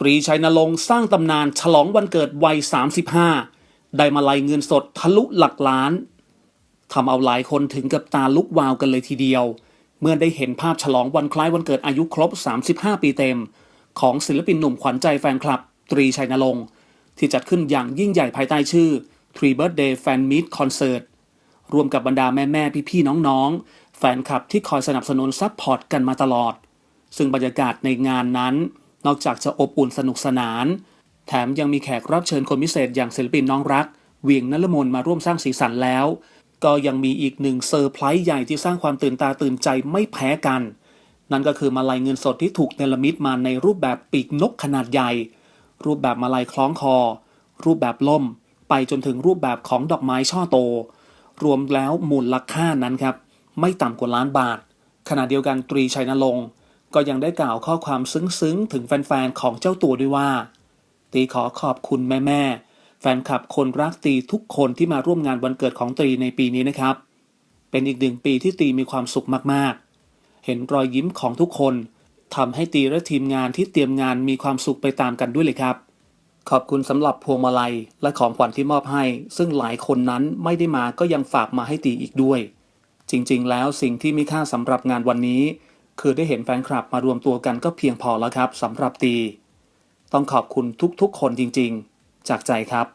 ตรีชัยนรงค์สร้างตำนานฉลองวันเกิดวัย 35 ได้มาลัยเงินสดทะลุหลักล้านทำเอาหลายคนถึงกับตาลุกวาวกันเลยทีเดียว เมื่อได้เห็นภาพฉลองวันคล้ายวันเกิดอายุครบ 35 ปีเต็ม ของศิลปินหนุ่มขวัญใจแฟนคลับ ตรีชัยนรงค์ที่จัดขึ้นอย่างยิ่งใหญ่ภายใต้ชื่อ Three Birthday Fan Meet Concert รวมกับบรรดาแม่แม่พี่พี่น้องๆ แฟนคลับที่คอยสนับสนุนซัพพอร์ตกันมาตลอด ซึ่งบรรยากาศในงานนั้น นอกจากจะอบอุ่นสนุกสนาน แถมยังมีแขกรับเชิญคนพิเศษอย่างศิลปินน้องรัก เวียงนลมนมาร่วมสร้างสีสันแล้ว ก็ยังมีอีกหนึ่งเซอร์ไพรส์ใหญ่ที่สร้างความตื่นตาตื่นใจไม่แพ้กัน นั่นก็คือมาลัยเงินสดที่ถูกเนรมิตมาในรูปแบบปีกนกขนาดใหญ่ รูปแบบมาลัยคล้องคอ รูปแบบล่ม ไปจนถึงรูปแบบของดอกไม้ช่อโต รวมแล้วมูลค่านั้นครับ ไม่ต่ำกว่าล้านบาทขณะเดียวกันตรีชัยนรงค์ ก็ยังได้กล่าวข้อความซึ้งๆ ถึงแฟนๆ ของเจ้าตัวด้วยว่า ตีขอขอบคุณแม่ๆ แฟนคลับคนรักตีทุกคนที่มาร่วมงานวันเกิดของตรีในปีนี้นะครับ เป็นอีกหนึ่งปีที่ตีมีความสุขมากๆ เห็นรอยยิ้มของทุกคนทำให้ตีและทีมงานที่เตรียมงานมีความสุขไปตามกันด้วยเลยครับ ขอบคุณสำหรับพวงมาลัยและของขวัญที่มอบให้ ซึ่งหลายคนนั้นไม่ได้มาก็ยังฝากมาให้ตีอีกด้วย จริงๆ แล้วสิ่งที่มีค่าสำหรับงานวันนี้ คือได้เห็นแฟนคลับมารวมตัวกันก็เพียงพอแล้วครับสำหรับตี ต้องขอบคุณทุกๆคนจริงๆ จากใจครับ